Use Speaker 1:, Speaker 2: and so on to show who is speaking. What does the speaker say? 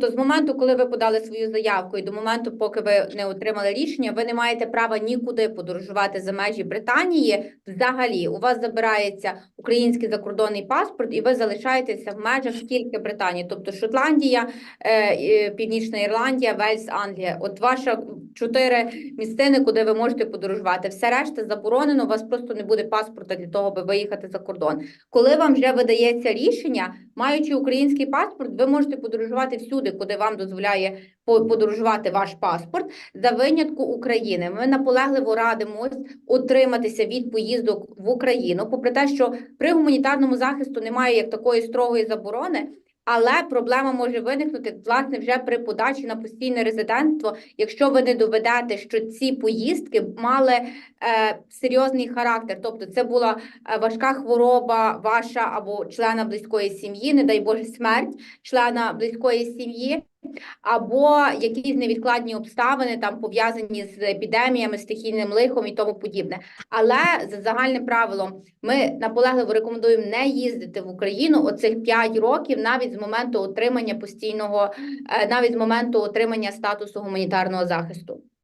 Speaker 1: Тобто з моменту, коли ви подали свою заявку, і до моменту, поки ви не отримали рішення, ви не маєте права нікуди подорожувати за межі Британії. Взагалі, у вас забирається український закордонний паспорт, і ви залишаєтеся в межах тільки Британії, тобто Шотландія, е, Північна Ірландія, Вельс, Англія. От ваша чотири місцини, куди ви можете подорожувати. Все решта заборонено. У вас просто не буде паспорта для того, аби виїхати за кордон. Коли вам вже видається рішення, маючи український паспорт, ви можете подорожувати всюди, куди вам дозволяє по- подорожувати ваш паспорт, за винятку України. Ми наполегливо радимось утриматися від поїздок в Україну, попри те, що при гуманітарному захисту немає як такої строгої заборони. Але проблема може виникнути власне вже при подачі на постійне резидентство, якщо ви не доведете, що ці поїздки мали е, серйозний характер, тобто це була е, важка хвороба ваша або члена близької сім'ї, не дай Боже, смерть члена близької сім'ї, або якісь невідкладні обставини там пов'язані з епідеміями, стихійним лихом і тому подібне. Але за загальним правилом ми наполегливо рекомендуємо не їздити в Україну оцих 5 років, навіть з моменту отримання постійного, е, навіть з моменту отримання статусу гуманітарного захисту.